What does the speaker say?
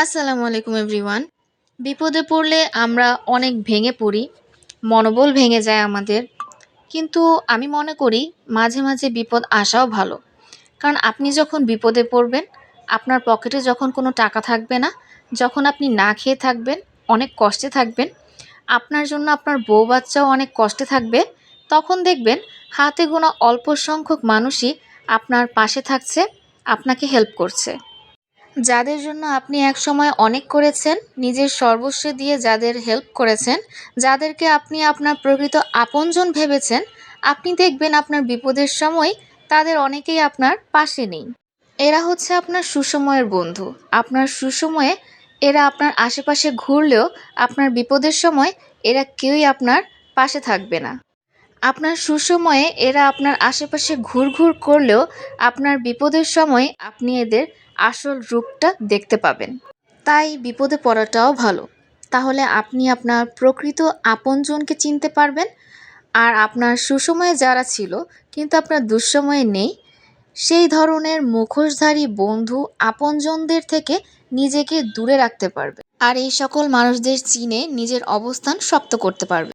আসসালামু আলাইকুম, এভরিওয়ান। বিপদে পড়লে আমরা অনেক ভেঙে পড়ি, মনোবল ভেঙে যায় আমাদের। কিন্তু আমি মনে করি, মাঝে মাঝে বিপদ আসাও ভালো। কারণ আপনি যখন বিপদে পড়বেন, আপনার পকেটে যখন কোনো টাকা থাকবে না, যখন আপনি না খেয়ে থাকবেন, অনেক কষ্টে থাকবেন, আপনার জন্য আপনার বউ বাচ্চাও অনেক কষ্টে থাকবে, তখন দেখবেন হাতে গোনা অল্প সংখ্যক মানুষই আপনার পাশে থাকছে, আপনাকে হেল্প করছে। যাদের জন্য আপনি একসময় অনেক করেছেন, নিজের সর্বস্ব দিয়ে যাদের হেল্প করেছেন, যাদেরকে আপনি আপনার প্রকৃত আপনজন ভেবেছেন, আপনি দেখবেন আপনার বিপদের সময় তাদের অনেকেই আপনার পাশে নেই। এরা হচ্ছে আপনার সুসময়ের বন্ধু। আপনার সুসময়ে এরা আপনার আশেপাশে ঘুরলেও আপনার বিপদের সময় এরা কেউই আপনার পাশে থাকবে না। আপনার সুসময়ে এরা আপনার আশেপাশে ঘুরঘুর করলেও আপনার বিপদের সময় আপনি এদের আসল রূপটা দেখতে পাবেন। তাই বিপদে পড়াটাও ভালো। তাহলে আপনি আপনার প্রকৃত আপনজনকে চিনতে পারবেন। আর আপনার সুসময়ে যারা ছিল, কিন্তু আপনার দুঃসময়ে নেই, সেই ধরনের মুখোশধারী বন্ধু আপনজনদের থেকে নিজেকে দূরে রাখতে পারবে। আর এই সকল মানুষদের চিনে নিজের অবস্থান শক্ত করতে পারবে।